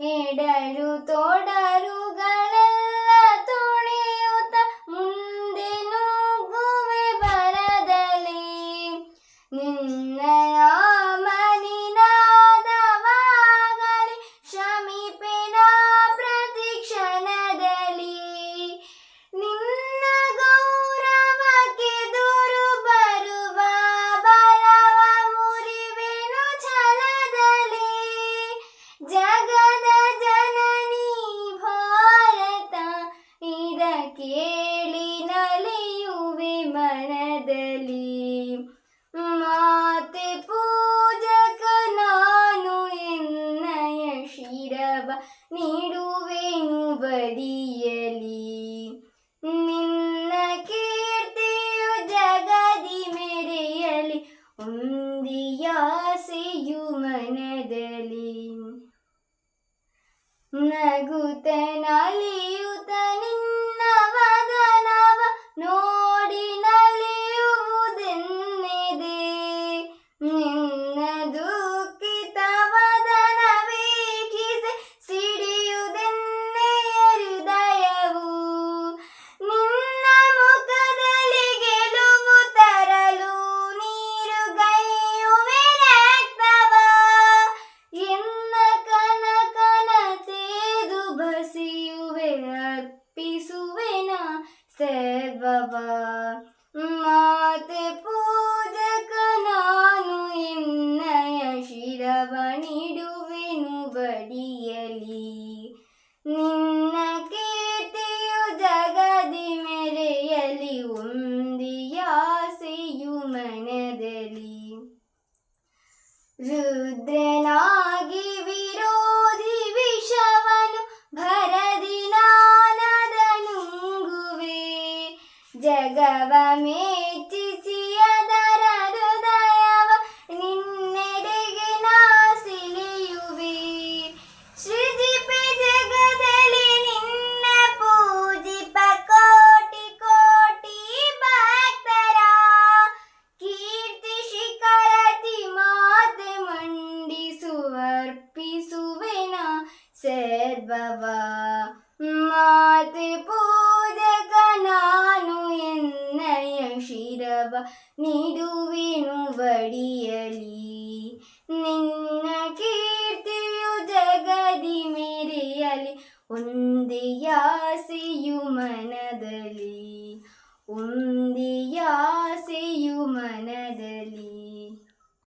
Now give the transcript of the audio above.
ಎಡರು ತೋಡರುಗಳೆಲ್ಲ ತುಳಿಯುತ್ತ ಮುಂದೆ ನುಗ್ಗುವೆ ಬರದಲ್ಲಿ. ನಿನ್ನ ಕೇಳಿ ನಲಿಯುವೆ ಮನದಲ್ಲಿ ಮಾತೆ ಪೂಜಕ ನಾನು ಎನ್ನಯ ಶಿರವ ನೀಡುವೆನು ಬದಿಯಲಿ ನಿನ್ನ ಕೀರ್ತಿಯು ಜಗದಿ ಮೆರೆಯಲಿ ಒಂದಿಯಾಸೆಯು ಮನದಲ್ಲಿ. ನಗುತ್ತ ಸರ್ವವ ಮಾತೆ ಪೂಜಕ ನಾನು ಎನ್ನಯ ಶಿರವಣಿಡುವೆನು ಬಡಿಯಲಿ. ನಿನ್ನ ಕೀರ್ತಿಯು ಜಗದಿ ಮೆರೆಯಲಿ ಒಂದಿಯಾಸೆಯು ಮನದಲ್ಲಿ. ರುದ್ರನಾಗಿ ಅದರ ಹೃದಯವ ನಿನ್ನೆಡೆಗೆ ನಾಸಿಲಿಯುವೆ. ಸೃಜಿಪೆ ಜಗದಲ್ಲಿ ನಿನ್ನ ಪೂಜಿಪ ಕೋಟಿ ಕೋಟಿ ಭಕ್ತರ. ಕೀರ್ತಿ ಶಿಖರತಿ ಮಾತೆ ಮಂಡಿಸುವರ್ಪಿಸುವೆನ ಸರ್ವವ ಮಾತೆ ಪೂಜಕ ಶಿರವ ನೀಡುವೆನು ಬಡಿಯಲಿ ನಿನ್ನ ಕೀರ್ತಿಯು ಜಗದಿ ಮೆರೆಯಲಿ ಒಂದಿಯಾಸೆಯು ಮನದಲ್ಲಿ ಒಂದಿಯಾಸೆಯು ಮನ